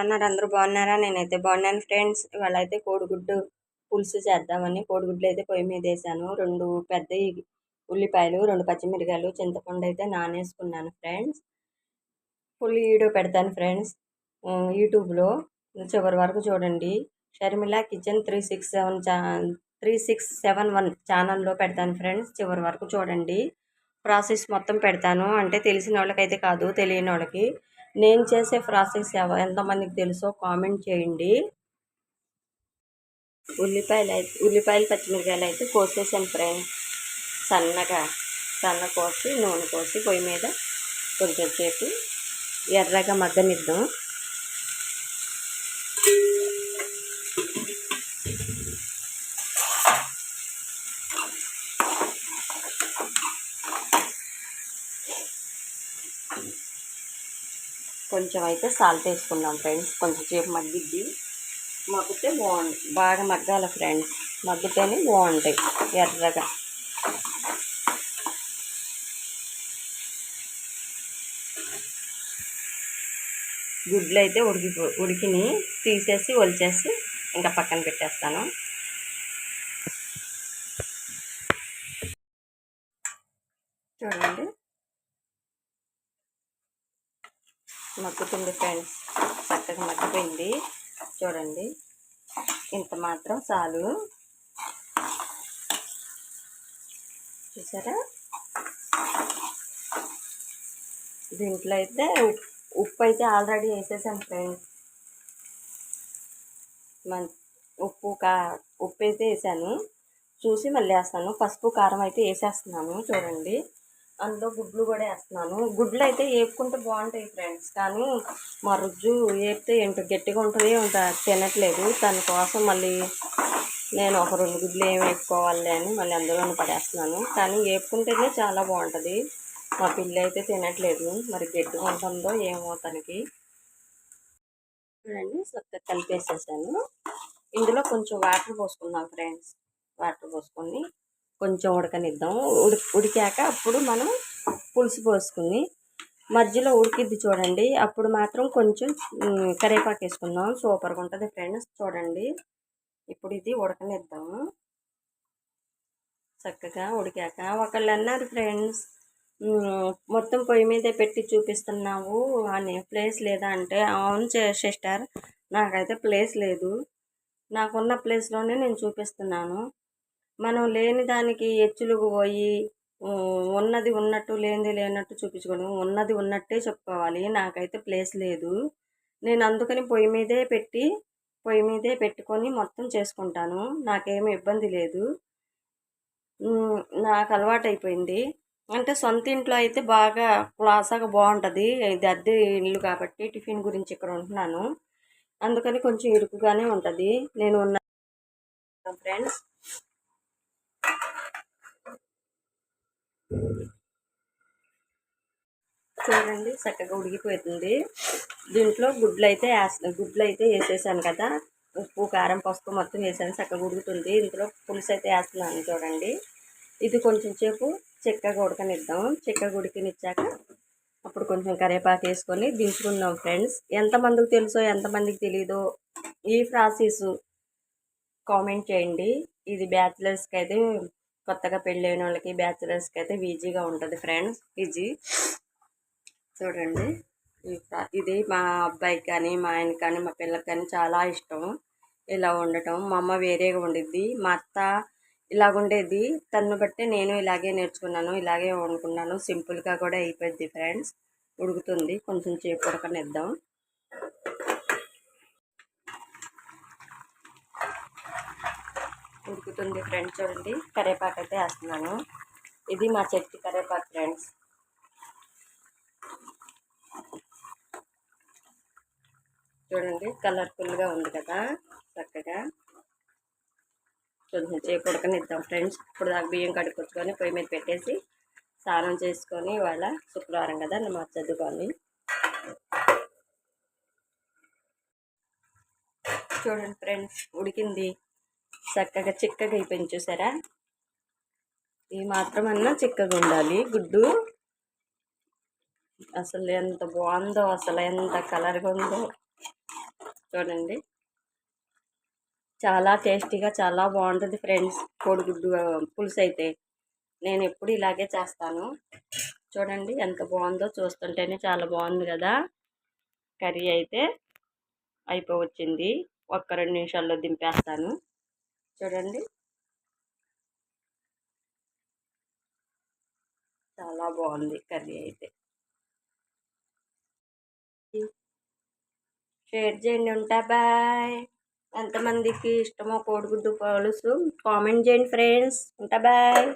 అన్నారు అందరూ బాగున్నారా? నేనైతే బాగున్నాను ఫ్రెండ్స్. ఇవాళ అయితే కోడిగుడ్డు పులుసు చేద్దామని కోడిగుడ్లు అయితే పొయ్యి మీద వేసాను. రెండు పెద్ద ఉల్లిపాయలు రెండు పచ్చిమిరకాయలు చింతపండు అయితే నానేసుకున్నాను ఫ్రెండ్స్. ఫుల్ వీడియో పెడతాను ఫ్రెండ్స్. యూట్యూబ్లో చివరి వరకు చూడండి. Sharmila kitchen three six seven చా త్రీ సిక్స్ సెవెన్ వన్ ఛానల్లో పెడతాను ఫ్రెండ్స్. చివరి వరకు చూడండి. ప్రాసెస్ మొత్తం పెడతాను. అంటే తెలిసిన వాళ్ళకైతే కాదు తెలియని వాళ్ళకి నేను చేసే ప్రాసెస్ ఎంతమందికి తెలుసో కామెంట్ చేయండి. ఉల్లిపాయలు అయితే ఉల్లిపాయలు పచ్చిమిరకాయలు అయితే కోసేసాను ఫ్రెండ్స్. సన్నగా సన్న కోసి నూనె కోసి పొయ్యి మీద కొంచెం సేపు ఎర్రగా మగ్గనిద్దాం. కొంచెం అయితే సాల్ట్ వేసుకుందాం ఫ్రెండ్స్. కొంచెం సేపు మగ్గిద్ది. మగ్గితే బాగుంది బాగా మగ్గాల ఫ్రెండ్స్. మగ్గితేనే బాగుంటాయి ఎర్రగా. గుడ్లు అయితే ఉడికి ఉడికిని తీసేసి ఒలిచేసి ఇంకా పక్కన పెట్టేస్తాను చూడండి మగ్గుతుంది ఫ్రెండ్స్. చక్కగా మగ్గిపోయింది. చూడండి. ఇంత మాత్రం చాలు. చూసారా? దీంట్లో అయితే ఉప్పు అయితే ఆల్రెడీ వేసేసాం ఫ్రెండ్స్. మన ఉప్పు కా ఉప్పు అయితే వేసాను. చూసి మళ్ళీ వేస్తాను. పసుపు కారం అయితే వేసేస్తున్నాను. చూడండి. అందులో గుడ్లు కూడా వేస్తున్నాను. గుడ్లు అయితే వేపుకుంటే బాగుంటాయి ఫ్రెండ్స్ కానీ మా రుజు వేపితే ఏంటో గట్టిగా ఉంటుంది తినట్లేదు. దానికోసం మళ్ళీ నేను ఒక రెండు గుడ్లు ఏమి వేసుకోవాలి అని మళ్ళీ అందులోనే పడేస్తున్నాను. కానీ వేపుకుంటేనే చాలా బాగుంటుంది. మా పిల్ల అయితే తినట్లేదు. మరి గట్టిగా ఉంటుందో ఏమో తనకి. చూడండి చక్కగా కలిపేసేసాను. ఇందులో కొంచెం వాటర్ పోసుకుందాం ఫ్రెండ్స్ వాటర్ పోసుకొని కొంచెం ఉడకనిద్దాం. ఉడి ఉడికాక అప్పుడు మనం పులుసు పోసుకుని మధ్యలో ఉడికిద్ది చూడండి. అప్పుడు మాత్రం కొంచెం కరేపాకు వేసుకుందాం. సూపర్గా ఉంటుంది ఫ్రెండ్స్. చూడండి. ఇప్పుడు ఇది ఉడకనిద్దాము చక్కగా ఉడికాక ఒకళ్ళు అన్నారు ఫ్రెండ్స్ మొత్తం పొయ్యి మీదే పెట్టి చూపిస్తున్నావు. అని ప్లేస్ లేదా అంటే అవును సిస్టర్ నాకైతే ప్లేస్ లేదు. నాకున్న ప్లేస్లోనే నేను చూపిస్తున్నాను. మనం లేని దానికి ఎచ్చులుగు పోయి ఉన్నది ఉన్నట్టు లేనిది లేనట్టు చూపించుకోవడం. ఉన్నది ఉన్నట్టే చెప్పుకోవాలి. నాకైతే ప్లేస్ లేదు. నేను అందుకని పొయ్యి మీదే పెట్టి పొయ్యి మీదే పెట్టుకొని మొత్తం చేసుకుంటాను. నాకేమి ఇబ్బంది లేదు. నాకు అలవాటు అయిపోయింది అంటే సొంత ఇంట్లో అయితే బాగా క్లాసాగా బాగుంటుంది. ఇది అద్దె ఇల్లు కాబట్టి టిఫిన్ గురించి ఇక్కడ ఉంటున్నాను. అందుకని కొంచెం ఇరుకుగానే ఉంటుంది. నేను ఉన్న ఫ్రెండ్స్ చూడండి చక్కగా ఉడికిపోతుంది. దీంట్లో గుడ్లు అయితే వేస్తా గుడ్లు అయితే వేసేసాను కదా. ఉప్పు కారం పసుపు మొత్తం వేసాను. చక్కగా ఉడుకుతుంది. ఇందులో పులుసు అయితే వేస్తున్నాను చూడండి. ఇది కొంచెం సేపు చెక్కగా ఉడకనిద్దాం. చెక్కగా ఉడికినిచ్చాక అప్పుడు కొంచెం కరివేపాకు వేసుకొని దించుకుందాం ఫ్రెండ్స్. ఎంతమందికి తెలుసో ఎంతమందికి తెలీదో ఈ ప్రాసెస్ కామెంట్ చేయండి. ఇది బ్యాచిలర్స్కి అయితే కొత్తగా పెళ్ళైన వాళ్ళకి బ్యాచిలర్స్కి అయితే ఈజీగా ఉంటుంది ఫ్రెండ్స్ ఈజీ చూడండి. ఇది మా అబ్బాయికి కానీ మా ఆయనకి కానీ మా పిల్లకి కానీ చాలా ఇష్టం. ఇలా ఉండటం మా అమ్మ వేరేగా ఉండిద్ది. మా అత్త ఇలాగ ఉండేది. తను బట్టి నేను ఇలాగే నేర్చుకున్నాను ఇలాగే వండుకున్నాను. సింపుల్గా కూడా అయిపోద్ది ఫ్రెండ్స్ ఉడుకుతుంది. కొంచెం చేపు ఉడకనిద్దాం ఉడుకుతుంది ఫ్రెండ్స్ చూడండి. కరేపాకు అయితే వేస్తున్నాను. ఇది మా చెట్టు కరేపాకు ఫ్రెండ్స్ చూడండి కలర్ఫుల్గా ఉంది కదా చక్కగా. కొంచెం చేపు ఉడకనిద్దాం ఫ్రెండ్స్ ఇప్పుడు దాకా బియ్యం కడుక్కొచ్చుకొని పొయ్యి మీద పెట్టేసి స్నానం చేసుకొని ఇవాళ శుక్రవారం కదా మా చదువుకోవాలి చూడండి ఫ్రెండ్స్ ఉడికింది. చక్కగా చిక్కగా అయిపోయింది చూసారా? ఈ మాత్రం అన్నా చిక్కగా ఉండాలి. గుడ్డు అసలు ఎంత బాగుందో అసలు ఎంత కలర్గా ఉందో చూడండి. చాలా టేస్టీగా చాలా బాగుంటుంది ఫ్రెండ్స్. కోడిగుడ్డు పులుసు అయితే. నేను ఎప్పుడు ఇలాగే చేస్తాను. చూడండి ఎంత బాగుందో చూస్తుంటేనే చాలా బాగుంది కదా. కర్రీ అయితే అయిపోవచ్చింది. ఒక్క రెండు నిమిషాల్లో దింపేస్తాను. చూడండి. చాలా బాగుంది కర్రీ అయితే. షేర్ చేయండి ఉంటా బాయ్. ఎంతమందికి ఇష్టమో కోడిగుడ్డు పులుసు కామెంట్ చేయండి ఫ్రెండ్స్. ఉంటా బాయ్.